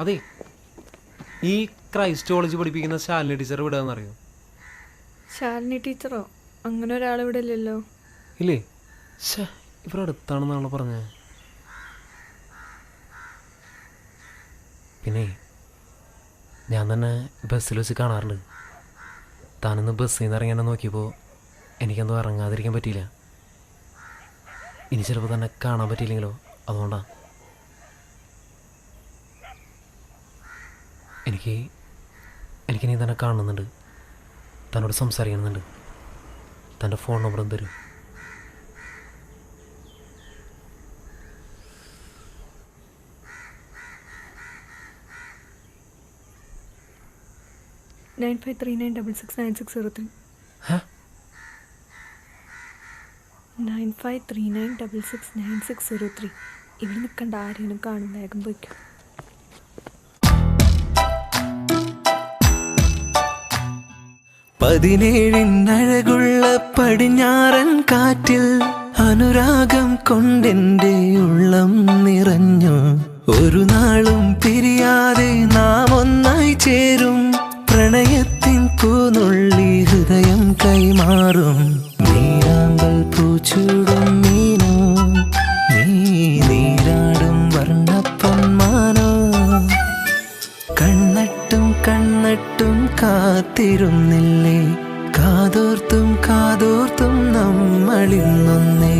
അതെ. ഈ ക്രൈസ്റ്റോളജി പഠിപ്പിക്കുന്ന ശാലിനി ടീച്ചർ വിടാന്നറിയോ ശാലിനി ടീച്ചറോ? അങ്ങനെ ഒരാൾ ഇവിടെ ഇല്ലല്ലോ. ഇല്ലേ? ഇവിടെ അടുത്താണെന്നാണല്ലോ പറഞ്ഞത് പിന്നെ ഞാൻ തന്നെ ബസ്സിൽ വെച്ച് കാണാറുണ്ട്. താനൊന്ന് ബസ്സിൽ നിന്ന് ഇറങ്ങാൻ നോക്കിയപ്പോൾ എനിക്കെന്തോ ഇറങ്ങാതിരിക്കാൻ പറ്റിയില്ല. ഇനി ചിലപ്പോൾ തന്നെ കാണാൻ പറ്റിയില്ലെങ്കിലോ? അതുകൊണ്ടാ. എനിക്ക് എനിക്ക് നീ തന്നെ കാണുന്നുണ്ട്. തന്നോട് സംസാരിക്കുന്നുണ്ട്. തന്റെ ഫോൺ നമ്പറും തരും. Nine five three nine double six nine six zero three nine five three nine double six nine six zero three ഇവിടെ നിൽക്കണ്ട ആരെയും കാണും വേഗം പതിനേഴിനഴകുള്ള പടിഞ്ഞാറൻ കാറ്റിൽ അനുരാഗം കൊണ്ടെന്റെ ഉള്ളം നിറഞ്ഞു. ഒരു നാളും പിരിയാതെ നാം ഒന്നായി ചേരും. പ്രണയത്തിൻ പൂനുള്ളി ഹൃദയം കൈമാറും. കാത്തിരുന്നില്ലേ? കാതോർത്തും കാതോർത്തും നമ്മളിന്നൊന്നേ